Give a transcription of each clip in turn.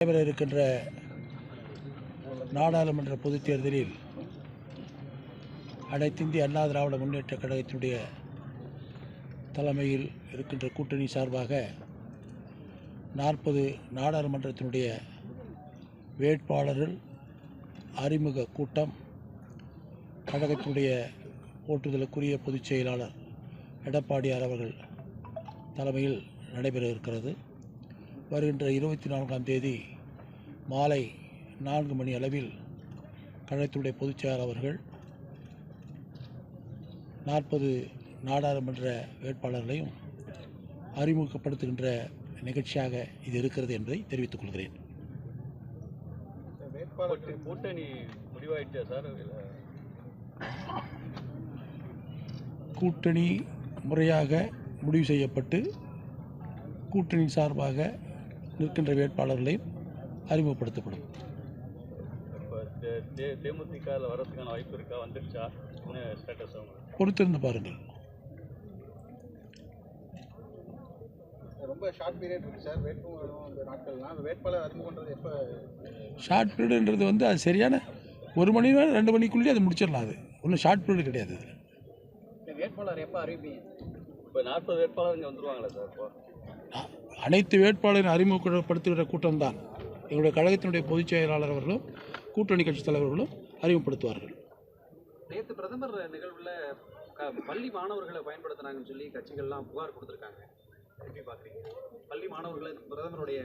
நடைபெற இருக்கின்ற நாடாளுமன்ற பொதுத் தேர்தலில் அனைத்திந்திய அண்ணா திராவிட முன்னேற்ற கழகத்தினுடைய தலைமையில் இருக்கின்ற கூட்டணி சார்பாக நாற்பது நாடாளுமன்றத்தினுடைய வேட்பாளர்கள் அறிமுக கூட்டம் கழகத்தினுடைய போற்றுதலுக்குரிய பொதுச் செயலாளர் எடப்பாடியார் அவர்கள் தலைமையில் நடைபெற இருக்கிறது. வருகின்ற இருபத்தி நான்காம் தேதி மாலை நான்கு மணி அளவில் கழகத்துடைய பொதுச் செயலாளர் அவர்கள் நாற்பது நாடாளுமன்ற வேட்பாளர்களையும் அறிமுகப்படுத்துகின்ற நிகழ்ச்சியாக இது இருக்கிறது என்பதை தெரிவித்துக் கொள்கிறேன். கூட்டணி முறையாக முடிவு செய்யப்பட்டு கூட்டணி சார்பாக நிற்கின்ற வேட்பாளர்களையும் அறிமுகப்படுத்தப்படும். பொறுத்திருந்து பாருங்கள். ரொம்ப ஷார்ட் பீரியட் இருக்கு சார். இந்த நாட்கள்லாம் வேட்பாளர் அறிமுகன்றது எப்போ ஷார்ட் பீரியடுன்றது வந்து அது சரியான ஒரு மணி நேரம் ரெண்டு மணிக்குள்ளேயே அதை முடிச்சிடலாம் அது. ஒன்றும் ஷார்ட் பீரியட் கிடையாது வேட்பாளர் எப்போ அறிவிப்பீங்க? இப்போ நாற்பது வேட்பாளர் இங்கே வந்துருவாங்களா சார் இப்போ. அனைத்து வேட்பாளரையும் அறிமுகப்படுத்துகிற கூட்டம்தான் எங்களுடைய கழகத்தினுடைய பொதுச் செயலாளர் அவர்களும் கூட்டணி கட்சித் தலைவர்களும் அறிமுகப்படுத்துவார்கள். நேற்று பிரதமர் நிகழ்வில் பள்ளி மாணவர்களை பயன்படுத்தினாங்கன்னு சொல்லி கட்சிகள்லாம் புகார் கொடுத்துருக்காங்க. எப்படி பார்க்குறீங்க. பள்ளி மாணவர்களை பிரதமருடைய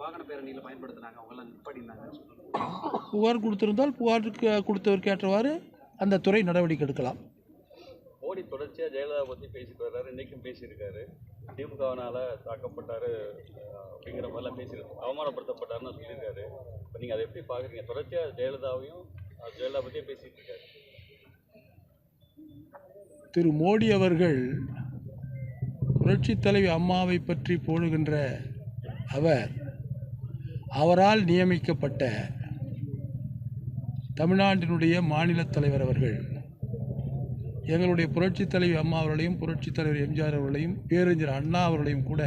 வாகன பேரணியில் பயன்படுத்தினாங்க. அவங்கெல்லாம் நிப்பாட்டினாங்கன்னு சொல்லி புகார் கொடுத்திருந்தால் புகாருக்கு கொடுத்தவருக்கு ஏற்றவாறு அந்த துறை நடவடிக்கை எடுக்கலாம். மோடி தொடர்ச்சியாக ஜெயலலிதா பற்றி பேசிட்டு வர்றாரு. இன்றைக்கும் பேசியிருக்காரு. திமுகவினால தாக்கப்பட்டாரு அப்படிங்கிற மாதிரிலாம் பேசியிருக்கோம் அவமானப்படுத்தப்பட்டாருன்னு சொல்லியிருக்காரு. இப்போ நீங்கள் அதை எப்படி பார்க்குறீங்க தொடர்ச்சியாக ஜெயலலிதாவையும் ஜெயலலிதா பற்றியே பேசிட்டு இருக்காரு. திரு மோடி அவர்கள் புரட்சித் தலைவி அம்மாவை பற்றி போடுகின்ற அவர் அவரால் நியமிக்கப்பட்ட தமிழ்நாட்டினுடைய மாநில தலைவர் அவர்கள் எங்களுடைய புரட்சித் தலைவி அம்மா அவர்களையும் புரட்சித் தலைவர் எம்ஜிஆர் அவர்களையும் பேரறிஞர் அண்ணா அவர்களையும் கூட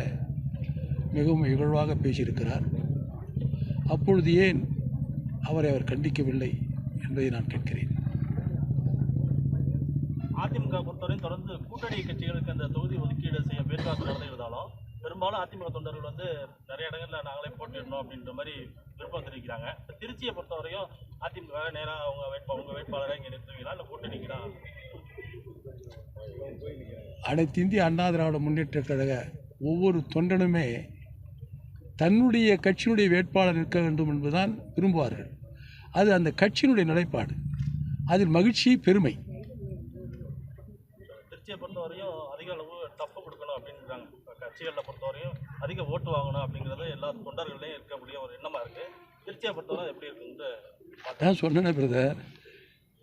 மிகவும் இகழ்வாக பேசியிருக்கிறார். அப்பொழுது ஏன் அவரை அவர் கண்டிக்கவில்லை என்பதை நான் கேட்கிறேன். அதிமுக பொறுத்தவரை தொடர்ந்து கூட்டணி கட்சிகளுக்கு அந்த தொகுதி ஒதுக்கீடு செய்ய பேச்சுவார்த்தை நடந்திருந்தாலும் பெரும்பாலும் அதிமுக தொண்டர்கள் வந்து நிறைய இடங்களில் நாங்களே போட்டிடணும் அப்படின்ற மாதிரி விருப்பம் தெரிவிக்கிறாங்க திருச்சியை பொறுத்தவரையும் அதிமுக நேராக அவங்க வேட்பா அவங்க வேட்பாளரை இங்கே நிறுத்துவீங்களா? இல்லை கூட்டணிக்கு தான்? அனைத்து இந்திய அண்ணா திராவிட முன்னேற்ற கழக ஒவ்வொரு தொண்டனுமே தன்னுடைய கட்சியினுடைய வேட்பாளர் நிற்க வேண்டும் என்பதுதான் விரும்புவார்கள். அது அந்த கட்சியினுடைய நிலைப்பாடு. அதில் மகிழ்ச்சி பெருமை. திருச்சியை பொறுத்தவரையும் அதிக அளவு டஃப் கொடுக்கணும் அப்படின்றாங்க. கட்சிகளில் பொறுத்தவரையும் அதிக ஓட்டு வாங்கணும் அப்படிங்கிறது எல்லா தொண்டர்களையும் இருக்கக்கூடிய ஒரு எண்ணமாக இருக்குது திருச்சியை பொறுத்தவரை எப்படி இருக்குன்னு அதான் சொன்னேனே பிரதர்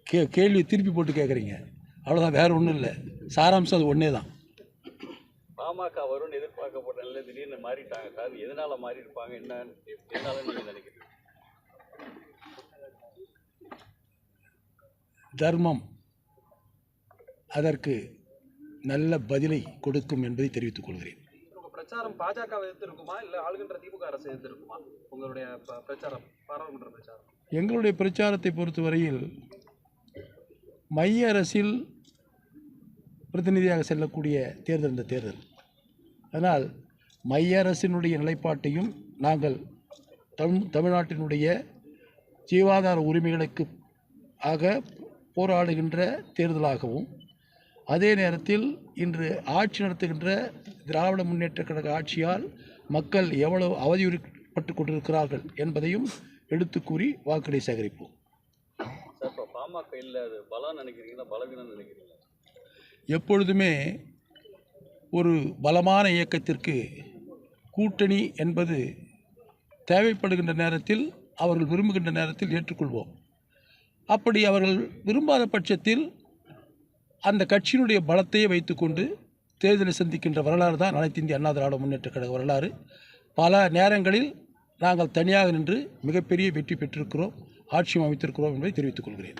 கே கேள்வி திருப்பி போட்டு கேட்குறீங்க அவ்வளோதான் வேறு ஒன்றும் இல்லை. சாராம்சம் அது ஒன்றே தான். பாமக வரும்னு எதிர்பார்க்கப்பட்ட நிலையில் திடீர்னு மாறிட்டாங்க. சார் எதனால மாறி இருப்பாங்க என்ன எதனால நீங்கள் நினைக்கிறீங்க? தர்மம் அதற்கு நல்ல பதிலை கொடுக்கும் என்பதை தெரிவித்துக் கொள்கிறேன். உங்க பிரச்சாரம் பாஜக எதிர்த்து இருக்குமா இல்லை ஆளுகின்ற திமுக அரசு எதிர்த்து இருக்குமா உங்களுடைய ப- பிரச்சாரம் பாராளுமன்ற பிரச்சாரம். எங்களுடைய பிரச்சாரத்தை பொறுத்தவரையில் மைய அரசில் பிரதிநிதியாக செல்லக்கூடிய தேர்தல் இந்த தேர்தல். அதனால் மைய அரசினுடைய நிலைப்பாட்டையும் நாங்கள் தமிழ் தமிழ்நாட்டினுடைய ஜீவாதார உரிமைகளுக்கு ஆக போராடுகின்ற தேர்தலாகவும் அதே நேரத்தில் இன்று ஆட்சி நடத்துகின்ற திராவிட முன்னேற்றக் கழக ஆட்சியால் மக்கள் எவ்வளவு அவதியுறுப்பட்டு கொண்டிருக்கிறார்கள் என்பதையும் எடுத்து கூறி வாக்குகளை சேகரிப்போம். பாமக இல்லை அது பலம் நினைக்கிறீங்களா? பலவீனம் நினைக்கிறீங்களா? எப்பொழுதுமே ஒரு பலமான இயக்கத்திற்கு கூட்டணி என்பது தேவைப்படுகின்ற நேரத்தில் அவர்கள் விரும்புகின்ற நேரத்தில் ஏற்றுக்கொள்வோம். அப்படி அவர்கள் விரும்பாத பட்சத்தில் அந்த கட்சியினுடைய பலத்தையே வைத்துக்கொண்டு தேர்தலை சந்திக்கின்ற வரலாறு தான் அனைத்து இந்திய அண்ணா திராவிட முன்னேற்ற கழக வரலாறு. பல நேரங்களில் நாங்கள் தனியாக நின்று மிகப்பெரிய வெற்றி பெற்றிருக்கிறோம் ஆட்சியம் அமைத்திருக்கிறோம் என்பதை தெரிவித்துக் கொள்கிறேன்.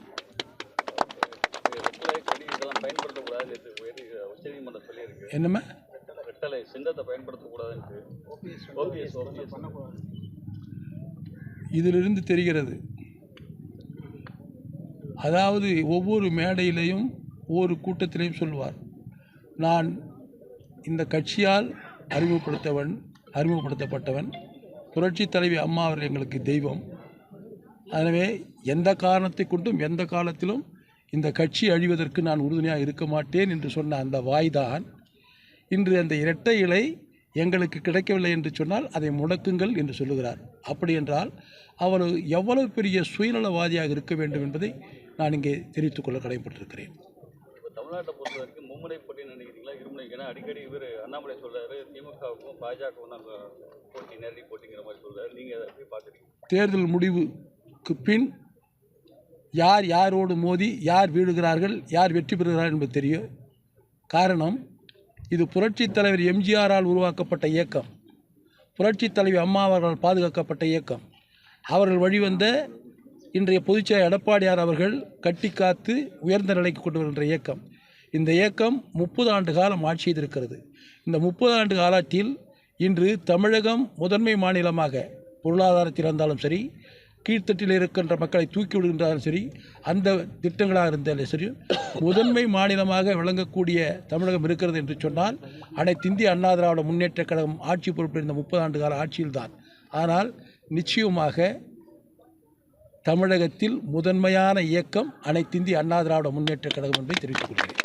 என்னம்மா? ஓபிஎஸ் இதிலிருந்து தெரிகிறது அதாவது ஒவ்வொரு மேடையிலையும் ஒவ்வொரு கூட்டத்திலையும் சொல்வார் நான் இந்த கட்சியால் அறிமுகப்படுத்தவன் அறிமுகப்படுத்தப்பட்டவன் புரட்சி தலைவி அம்மா அவர்கள் எங்களுக்கு தெய்வம். எனவே எந்த காரணத்தை கொண்டும் எந்த காலத்திலும் இந்த கட்சி அழிவதற்கு நான் உறுதுணையாக இருக்க மாட்டேன் என்று சொன்ன அந்த வாய்தான் இன்று அந்த இரட்டை இலை எங்களுக்கு கிடைக்கவில்லை என்று சொன்னால் அதை முடக்குங்கள் என்று சொல்லுகிறார். அப்படி என்றால் அவர் எவ்வளவு பெரிய சுயநலவாதியாக இருக்க வேண்டும் என்பதை நான் இங்கே தெரிவித்துக் கொள்ள கடமைப்பட்டிருக்கிறேன். இப்போ தமிழ்நாட்டை பொறுத்த வரைக்கும் மும்முனை போட்டி நினைக்கிறீங்களா? இருமுனை. ஏன்னா அடிக்கடி இவர் அண்ணாமலை சொல்றாரு திமுகவுக்கும் பாஜகவுக்கும் தான் போட்டி நேரடி போட்டிங்கிற மாதிரி சொல்றாரு. நீங்கள் அதை எப்படி பார்க்குறீங்க? தேர்தல் முடிவுக்கு பின் யார் யாரோடு மோதி யார் வீழுகிறார்கள் யார் வெற்றி பெறுகிறார்கள் என்பது தெரியும். காரணம் இது புரட்சித் தலைவர் எம்ஜிஆரால் உருவாக்கப்பட்ட இயக்கம். புரட்சித் தலைவி அம்மா அவர்களால் பாதுகாக்கப்பட்ட இயக்கம். அவர்கள் வழிவந்த இன்றைய பொதுச்செயலர் எடப்பாடியார் அவர்கள் கட்டி காத்து உயர்ந்த நிலைக்கு கொண்டு வருகின்ற இயக்கம். இந்த இயக்கம் முப்பது ஆண்டு காலம் ஆட்சி செய்திருக்கிறது. இந்த முப்பது ஆண்டு காலத்தில் இன்று தமிழகம் முதன்மை மாநிலமாக பொருளாதாரத்தில் இருந்தாலும் சரி கீழ்த்தட்டில் இருக்கின்ற மக்களை தூக்கி விடுகின்றாலும் சரி அந்த திட்டங்களாக இருந்தாலும் சரி முதன்மை மாநிலமாக விளங்கக்கூடிய தமிழகம் இருக்கிறது என்று சொன்னால் அனைத்து இந்திய அண்ணா திராவிட முன்னேற்றக் கழகம் ஆட்சி பொறுப்பிருந்த முப்பது ஆண்டு கால ஆட்சியில்தான். ஆனால் நிச்சயமாக தமிழகத்தில் முதன்மையான இயக்கம் அனைத்து இந்திய அண்ணா திராவிட முன்னேற்றக் கழகம் என்பதை தெரிவித்துக் கொள்கிறேன்.